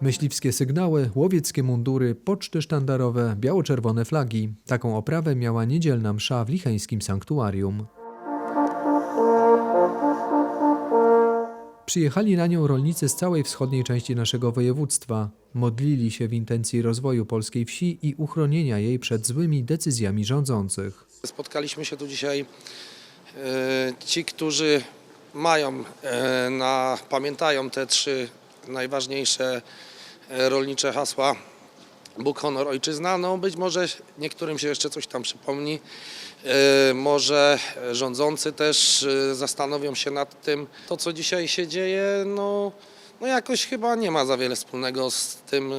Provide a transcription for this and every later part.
Myśliwskie sygnały, łowieckie mundury, poczty sztandarowe, biało-czerwone flagi. Taką oprawę miała niedzielna msza w licheńskim sanktuarium. Przyjechali na nią rolnicy z całej wschodniej części naszego województwa. Modlili się w intencji rozwoju polskiej wsi i uchronienia jej przed złymi decyzjami rządzących. Spotkaliśmy się tu dzisiaj e, ci, którzy mają e, na, pamiętają te trzy najważniejsze e, rolnicze hasła Bóg, honor, ojczyzna. No być może niektórym się jeszcze coś tam przypomni. E, Może rządzący też e, zastanowią się nad tym. To, co dzisiaj się dzieje, no, no jakoś chyba nie ma za wiele wspólnego z tym,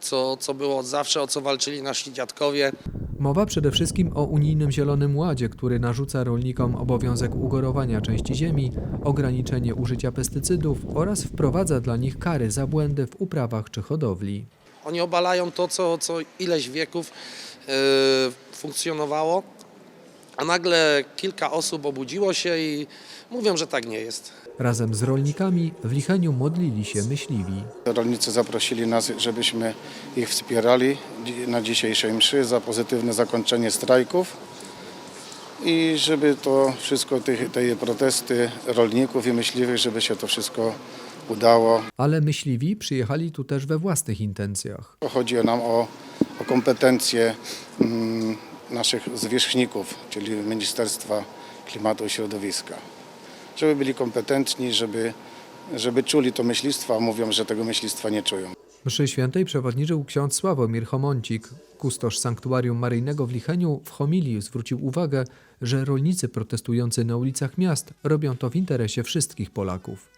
co, co było od zawsze, o co walczyli nasi dziadkowie. Mowa przede wszystkim o unijnym Zielonym Ładzie, który narzuca rolnikom obowiązek ugorowania części ziemi, ograniczenie użycia pestycydów oraz wprowadza dla nich kary za błędy w uprawach czy hodowli. Oni obalają to, co, co ileś wieków e, funkcjonowało, a nagle kilka osób obudziło się i mówią, że tak nie jest. Razem z rolnikami w Licheniu modlili się myśliwi. Rolnicy zaprosili nas, żebyśmy ich wspierali na dzisiejszej mszy za pozytywne zakończenie strajków i żeby to wszystko, te, te protesty rolników i myśliwych, żeby się to wszystko udało. Ale myśliwi przyjechali tu też we własnych intencjach. Chodzi nam o, o kompetencje mm, naszych zwierzchników, czyli Ministerstwa Klimatu i Środowiska. Żeby byli kompetentni, żeby, żeby czuli to myślistwo, a mówią, że tego myślistwa nie czują. Mszy świętej przewodniczył ksiądz Sławomir Chomoncik. Kustosz sanktuarium maryjnego w Licheniu w homilii zwrócił uwagę, że rolnicy protestujący na ulicach miast robią to w interesie wszystkich Polaków.